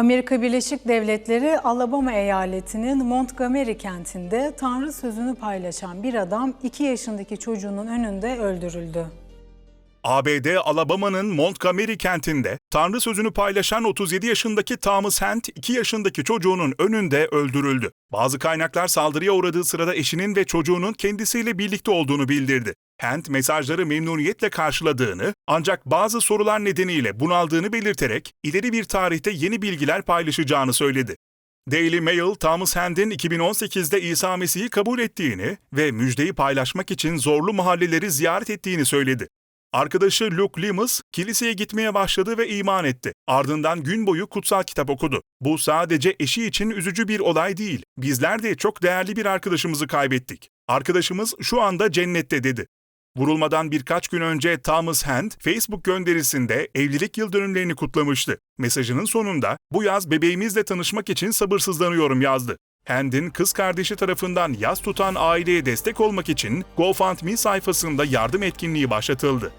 Amerika Birleşik Devletleri Alabama eyaletinin Montgomery kentinde Tanrı sözünü paylaşan bir adam 2 yaşındaki çocuğunun önünde öldürüldü. ABD Alabama'nın Montgomery kentinde Tanrı sözünü paylaşan 37 yaşındaki Thomas Hent 2 yaşındaki çocuğunun önünde öldürüldü. Bazı kaynaklar saldırıya uğradığı sırada eşinin ve çocuğunun kendisiyle birlikte olduğunu bildirdi. Hent mesajları memnuniyetle karşıladığını ancak bazı sorular nedeniyle bunaldığını belirterek ileri bir tarihte yeni bilgiler paylaşacağını söyledi. Daily Mail, Thomas Hand'in 2018'de İsa Mesih'i kabul ettiğini ve müjdeyi paylaşmak için zorlu mahalleleri ziyaret ettiğini söyledi. Arkadaşı Luke Limus, kiliseye gitmeye başladı ve iman etti. Ardından gün boyu kutsal kitap okudu. Bu sadece eşi için üzücü bir olay değil. Bizler de çok değerli bir arkadaşımızı kaybettik. Arkadaşımız şu anda cennette dedi. Vurulmadan birkaç gün önce Thomas Hand, Facebook gönderisinde evlilik yıl dönümlerini kutlamıştı. Mesajının sonunda, bu yaz bebeğimizle tanışmak için sabırsızlanıyorum yazdı. Hand'in kız kardeşi tarafından yaz tutan aileye destek olmak için GoFundMe sayfasında yardım etkinliği başlatıldı.